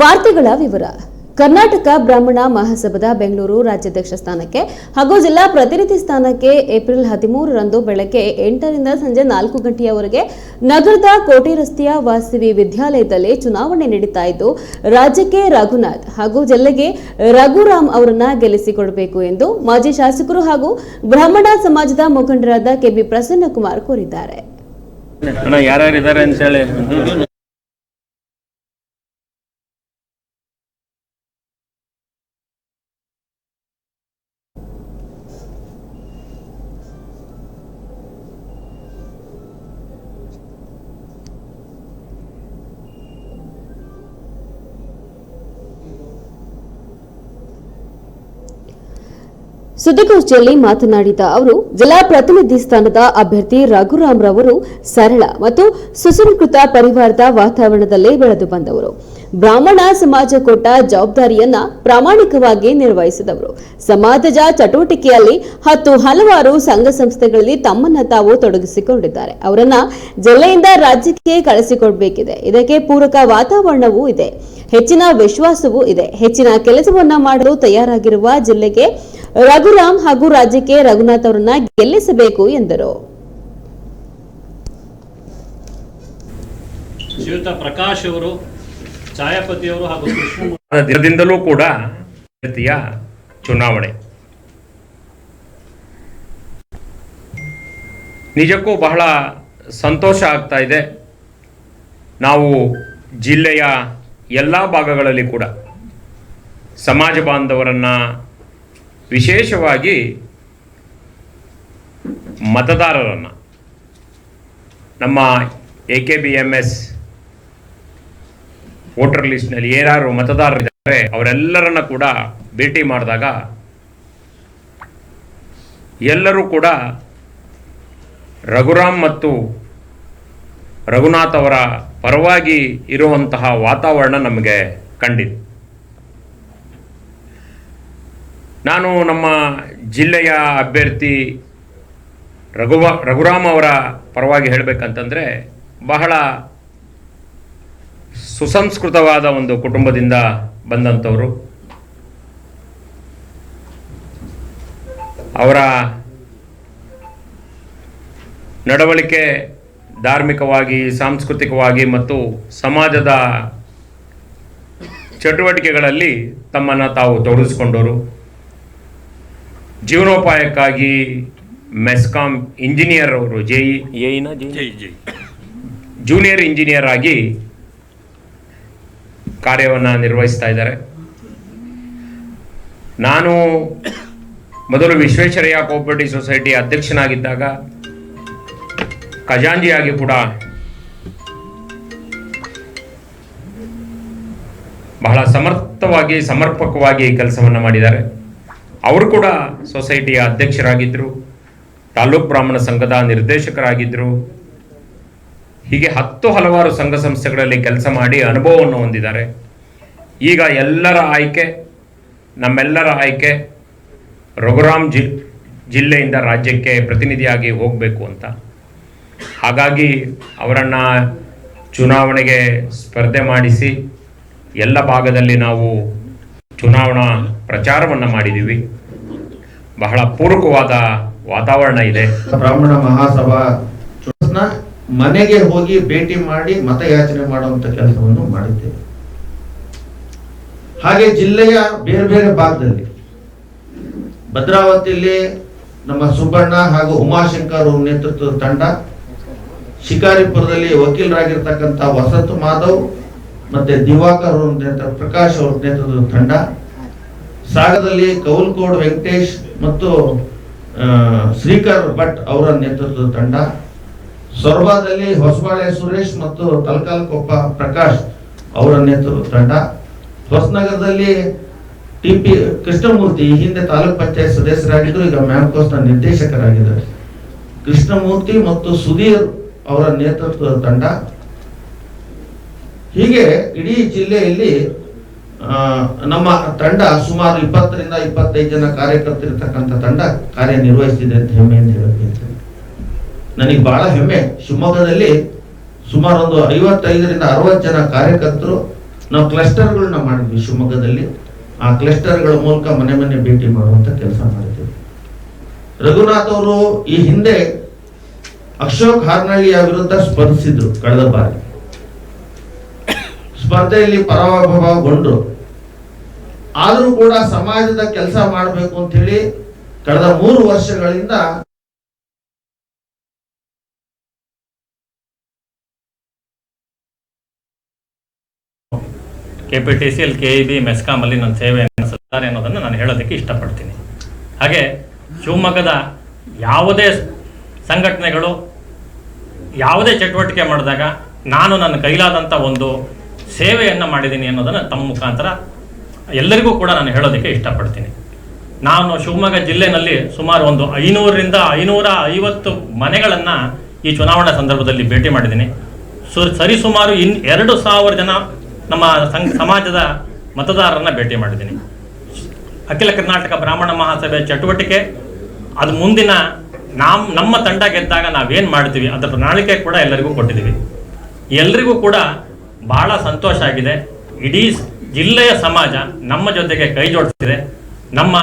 ವಾರ್ತೆಗಳ ವಿವರ. ಕರ್ನಾಟಕ ಬ್ರಾಹ್ಮಣ ಮಹಾಸಭಾದ ಬೆಂಗಳೂರು ರಾಜ್ಯಾಧ್ಯಕ್ಷ ಸ್ಥಾನಕ್ಕೆ ಹಾಗೂ ಜಿಲ್ಲಾ ಪ್ರತಿನಿಧಿ ಸ್ಥಾನಕ್ಕೆ ಏಪ್ರಿಲ್ ಹದಿಮೂರರಂದು ಬೆಳಗ್ಗೆ ಎಂಟರಿಂದ ಸಂಜೆ ನಾಲ್ಕು ಗಂಟೆಯವರೆಗೆ ನಗರದ ಕೋಟೆ ರಸ್ತೆಯ ವಾಸವಿ ವಿದ್ಯಾಲಯದಲ್ಲಿ ಚುನಾವಣೆ ನಡೀತಾ ಇದ್ದು, ರಾಜ್ಯಕ್ಕೆ ರಘುನಾಥ್ ಹಾಗೂ ಜಿಲ್ಲೆಗೆ ರಘುರಾಮ್ ಅವರನ್ನ ಗೆಲ್ಲಿಸಿಕೊಡಬೇಕು ಎಂದು ಮಾಜಿ ಶಾಸಕರು ಹಾಗೂ ಬ್ರಾಹ್ಮಣ ಸಮಾಜದ ಮುಖಂಡರಾದ ಕೆಬಿ ಪ್ರಸನ್ನಕುಮಾರ್ ಕೋರಿದ್ದಾರೆ. ಸುದ್ದಿಗೋಷ್ಠಿಯಲ್ಲಿ ಮಾತನಾಡಿದ ಅವರು, ಜಿಲ್ಲಾ ಪ್ರತಿನಿಧಿ ಸ್ಥಾನದ ಅಭ್ಯರ್ಥಿ ರಘುರಾಮ್ ರವರು ಸರಳ ಮತ್ತು ಸುಸಂಸ್ಕೃತ ಪರಿವಾರದ ವಾತಾವರಣದಲ್ಲಿ ಬೆಳೆದು ಬಂದವರು. ಬ್ರಾಹ್ಮಣ ಸಮಾಜ ಕೊಟ್ಟ ಜವಾಬ್ದಾರಿಯನ್ನ ಪ್ರಾಮಾಣಿಕವಾಗಿ ನಿರ್ವಹಿಸಿದವರು. ಸಮಾಜದ ಚಟುವಟಿಕೆಯಲ್ಲಿ ಹತ್ತು ಹಲವಾರು ಸಂಘ ಸಂಸ್ಥೆಗಳಲ್ಲಿ ತಮ್ಮನ್ನ ತಾವು ತೊಡಗಿಸಿಕೊಂಡಿದ್ದಾರೆ. ಅವರನ್ನ ಜಿಲ್ಲೆಯಿಂದ ರಾಜ್ಯಕ್ಕೆ ಕಳಿಸಿಕೊಡಬೇಕಿದೆ. ಇದಕ್ಕೆ ಪೂರಕ ವಾತಾವರಣವೂ ಇದೆ. ಹೆಚ್ಚಿನ ವಿಶ್ವಾಸವೂ ಇದೆ. ಹೆಚ್ಚಿನ ಕೆಲಸವನ್ನ ಮಾಡಲು ತಯಾರಾಗಿರುವ ಜಿಲ್ಲೆಗೆ ರಘುರಾಮ್ ಹಾಗೂ ರಾಜ್ಯಕ್ಕೆ ರಘುನಾಥ್ ಅವರನ್ನ ಗೆಲ್ಲಿಸಬೇಕು ಎಂದರು. ಶ್ರೀಯುತ ಪ್ರಕಾಶ್ ಅವರು ಛಾಯಾಪತಿಯವರು ಹಾಗೂ ದಿನದಿಂದಲೂ ಕೂಡ ಚುನಾವಣೆ. ನಿಜಕ್ಕೂ ಬಹಳ ಸಂತೋಷ ಆಗ್ತಾ ಇದೆ. ನಾವು ಜಿಲ್ಲೆಯ ಎಲ್ಲ ಭಾಗಗಳಲ್ಲಿ ಕೂಡ ಸಮಾಜ ಬಾಂಧವರನ್ನು ವಿಶೇಷವಾಗಿ ಮತದಾರರನ್ನು. ನಮ್ಮ A K B M S voter ಲಿಸ್ಟ್ನಲ್ಲಿ ಯಾರು ಮತದಾರರಿದ್ದಾರೆ, ಅವರೆಲ್ಲರನ್ನ ಕೂಡ ಭೇಟಿ ಮಾಡಿದಾಗ ಎಲ್ಲರೂ ಕೂಡ ರಘುರಾಮ್ ಮತ್ತು ರಘುನಾಥ್ ಅವರ ಪರವಾಗಿ ಇರುವಂತಹ ವಾತಾವರಣ ನಮಗೆ ಕಂಡಿದೆ. ನಾನು ನಮ್ಮ ಜಿಲ್ಲೆಯ ಅಭ್ಯರ್ಥಿ ರಘುವ ರಘುರಾಮ್ ಅವರ ಪರವಾಗಿ ಹೇಳಬೇಕಂತಂದರೆ ಬಹಳ ಸುಸಂಸ್ಕೃತವಾದ ಒಂದು ಕುಟುಂಬದಿಂದ ಬಂದಂಥವರು. ಅವರ ನಡವಳಿಕೆ ಧಾರ್ಮಿಕವಾಗಿ, ಸಾಂಸ್ಕೃತಿಕವಾಗಿ ಮತ್ತು ಸಮಾಜದ ಚಟುವಟಿಕೆಗಳಲ್ಲಿ ತಮ್ಮನ್ನು ತಾವು ತೊಡಗಿಸ್ಕೊಂಡವರು. ಜೀವನೋಪಾಯಕ್ಕಾಗಿ ಮೆಸ್ಕಾಂ ಇಂಜಿನಿಯರ್ ಅವರು ಜೆ ಇ ಎನ ಜೆ ಜೂನಿಯರ್ ಇಂಜಿನಿಯರ್ ಆಗಿ ಕಾರ್ಯವನ್ನು ನಿರ್ವಹಿಸ್ತಾ ಇದ್ದಾರೆ. ನಾನು ಮೊದಲು ವಿಶ್ವೇಶ್ವರಯ್ಯ ಕೋಪರೇಟಿವ್ ಸೊಸೈಟಿ ಅಧ್ಯಕ್ಷನಾಗಿದ್ದಾಗ ಖಜಾಂಜಿಯಾಗಿ ಕೂಡ ಬಹಳ ಸಮರ್ಥವಾಗಿ ಸಮರ್ಪಕವಾಗಿ ಕೆಲಸವನ್ನು ಮಾಡಿದ್ದಾರೆ. ಅವರು ಕೂಡ ಸೊಸೈಟಿಯ ಅಧ್ಯಕ್ಷರಾಗಿದ್ದರು ತಾಲೂಕ್ ಬ್ರಾಹ್ಮಣ ಸಂಘದ ನಿರ್ದೇಶಕರಾಗಿದ್ದರು ಹೀಗೆ ಹತ್ತು ಹಲವಾರು ಸಂಘ ಸಂಸ್ಥೆಗಳಲ್ಲಿ ಕೆಲಸ ಮಾಡಿ ಅನುಭವವನ್ನು ಹೊಂದಿದ್ದಾರೆ. ಈಗ ಎಲ್ಲರ ಆಯ್ಕೆ, ನಮ್ಮೆಲ್ಲರ ಆಯ್ಕೆ ರಘುರಾಮ್ ಜಿ, ಜಿಲ್ಲೆಯಿಂದ ರಾಜ್ಯಕ್ಕೆ ಪ್ರತಿನಿಧಿಯಾಗಿ ಹೋಗಬೇಕು ಅಂತ. ಹಾಗಾಗಿ ಅವರನ್ನು ಚುನಾವಣೆಗೆ ಸ್ಪರ್ಧೆ ಮಾಡಿಸಿ ಎಲ್ಲ ಭಾಗದಲ್ಲಿ ನಾವು ಚುನಾವಣಾ ಪ್ರಚಾರವನ್ನು ಮಾಡಿದ್ದೀವಿ ಬಹಳ ಪೂರಕವಾದ ವಾತಾವರಣ ಇದೆ. ಬ್ರಾಹ್ಮಣ ಮಹಾಸಭಾ ಮನೆಗೆ ಹೋಗಿ ಭೇಟಿ ಮಾಡಿ ಮತಯಾಚನೆ ಮಾಡುವಂತ ಕೆಲಸವನ್ನು ಮಾಡಿದ್ದೇವೆ. ಹಾಗೆ ಜಿಲ್ಲೆಯ ಬೇರೆ ಬೇರೆ ಭಾಗದಲ್ಲಿ ಭದ್ರಾವತಿಯಲ್ಲಿ ನಮ್ಮ ಸುಬ್ಬಣ್ಣ ಹಾಗೂ ಉಮಾಶಂಕರ್ ನೇತೃತ್ವದ ತಂಡ, ಶಿಕಾರಿಪುರದಲ್ಲಿ ವಕೀಲರಾಗಿರ್ತಕ್ಕಂಥ ವಸಂತ್ ಮಾಧವ್ ಮತ್ತೆ ದಿವಾಕರ್ ಅವರ ನೇತೃತ್ವ, ಪ್ರಕಾಶ್ ಅವರ ನೇತೃತ್ವದ ತಂಡ. ಸಾಗರದಲ್ಲಿ ಕೌಲ್ಕೋಡ್, ವೆಂಕಟೇಶ್ ಮತ್ತು ಶ್ರೀಕರ್ ಭಟ್ ಅವರ ನೇತೃತ್ವದ ತಂಡ. ಸೊರಬಾದಲ್ಲಿ ಹೊಸಬಾಳೆ ಸುರೇಶ್ ಮತ್ತು ತಲಕಾಲ್ಕೊಪ್ಪ ಪ್ರಕಾಶ್ ಅವರ ನೇತೃತ್ವದ ತಂಡ. ಹೊಸನಗರದಲ್ಲಿ ಟಿ ಪಿ ಕೃಷ್ಣಮೂರ್ತಿ, ಈ ಹಿಂದೆ ತಾಲೂಕ್ ಪಂಚಾಯತ್ ಸದಸ್ಯರಾಗಿದ್ದರು, ಈಗ ಮ್ಯಾಮ್ಕೋಸ್ನ ನಿರ್ದೇಶಕರಾಗಿದ್ದಾರೆ. ಕೃಷ್ಣಮೂರ್ತಿ ಮತ್ತು ಸುಧೀರ್ ಅವರ ನೇತೃತ್ವದ ತಂಡ. ಹೀಗೆ ಇಡೀ ಜಿಲ್ಲೆಯಲ್ಲಿ ನಮ್ಮ ತಂಡ ಸುಮಾರು ಇಪ್ಪತ್ತರಿಂದ ಇಪ್ಪತ್ತೈದು ಜನ ಕಾರ್ಯಕರ್ತರಿರ್ತಕ್ಕಂಥ ತಂಡ ಕಾರ್ಯನಿರ್ವಹಿಸಿದೆ ಅಂತ ಹೆಮ್ಮೆಯಿಂದ ಹೇಳಬೇಕು ನನಗೆ ಬಹಳ ಹೆಮ್ಮೆ. ಶಿವಮೊಗ್ಗದಲ್ಲಿ ಸುಮಾರು ಒಂದು ಐವತ್ತೈದರಿಂದ ಅರವತ್ತು ಜನ ಕಾರ್ಯಕರ್ತರು ನಾವು ಕ್ಲಸ್ಟರ್ಗಳನ್ನ ಮಾಡಿದ್ವಿ ಶಿವಮೊಗ್ಗದಲ್ಲಿ. ಆ ಕ್ಲಸ್ಟರ್ಗಳ ಮೂಲಕ ಮನೆ ಮನೆ ಭೇಟಿ ಮಾಡುವಂತ ಕೆಲಸ ಮಾಡಿದ್ವಿ ರಘುನಾಥ್ ಅವರು ಈ ಹಿಂದೆ ಅಶೋಕ್ ಹಾರ್ನಳ್ಳಿಯ ವಿರುದ್ಧ ಸ್ಪರ್ಧಿಸಿದ್ರು ಕಳೆದ ಬಾರಿ. ಸ್ಪರ್ಧೆಯಲ್ಲಿ ಪರಾಭವಗೊಂಡ್ರು ಆದರೂ ಕೂಡ ಸಮಾಜದ ಕೆಲಸ ಮಾಡಬೇಕು ಅಂತ ಹೇಳಿ ಕಳೆದ ಮೂರು ವರ್ಷಗಳಿಂದ K P T C L K E B ಮೆಸ್ಕಾಮಲ್ಲಿ ನನ್ನ ಸೇವೆಯನ್ನು ಸಲ್ಲಿಸಿದ್ದಾರೆ ಅನ್ನೋದನ್ನು ನಾನು ಹೇಳೋದಕ್ಕೆ ಇಷ್ಟಪಡ್ತೀನಿ. ಹಾಗೆ ಶಿವಮೊಗ್ಗದ ಯಾವುದೇ ಸಂಘಟನೆಗಳು ಯಾವುದೇ ಚಟುವಟಿಕೆ ಮಾಡಿದಾಗ ನಾನು ನನ್ನ ಕೈಲಾದಂಥ ಒಂದು ಸೇವೆಯನ್ನು ಮಾಡಿದ್ದೀನಿ ಅನ್ನೋದನ್ನು ತಮ್ಮ ಮುಖಾಂತರ ಎಲ್ಲರಿಗೂ ಕೂಡ ನಾನು ಹೇಳೋದಕ್ಕೆ ಇಷ್ಟಪಡ್ತೀನಿ. ನಾನು ಶಿವಮೊಗ್ಗ ಜಿಲ್ಲೆನಲ್ಲಿ ಸುಮಾರು ಒಂದು ಐನೂರರಿಂದ ಐನೂರ ಐವತ್ತು ಮನೆಗಳನ್ನು ಈ ಚುನಾವಣಾ ಸಂದರ್ಭದಲ್ಲಿ ಭೇಟಿ ಮಾಡಿದ್ದೀನಿ. ಸು, ಸರಿಸುಮಾರು ಇನ್ ಎರಡು ಸಾವಿರ ಜನ ನಮ್ಮ ಸಂಘ, ಸಮಾಜದ ಮತದಾರರನ್ನ ಭೇಟಿ ಮಾಡಿದ್ದೀನಿ. ಅಖಿಲ ಕರ್ನಾಟಕ ಬ್ರಾಹ್ಮಣ ಮಹಾಸಭೆ ಚಟುವಟಿಕೆ, ಅದು ಮುಂದಿನ ನಾಮ್, ನಮ್ಮ ತಂಡ ಗೆದ್ದಾಗ ನಾವೇನು ಮಾಡ್ತೀವಿ ಅದರ ಪ್ರಣಾಳಿಕೆ ಕೂಡ ಎಲ್ಲರಿಗೂ ಕೊಟ್ಟಿದ್ದೀವಿ. ಎಲ್ರಿಗೂ ಕೂಡ ಬಹಳ ಸಂತೋಷ ಆಗಿದೆ. ಇಡೀ ಜಿಲ್ಲೆಯ ಸಮಾಜ ನಮ್ಮ ಜೊತೆಗೆ ಕೈ ಜೋಡಿಸಿದೆ. ನಮ್ಮ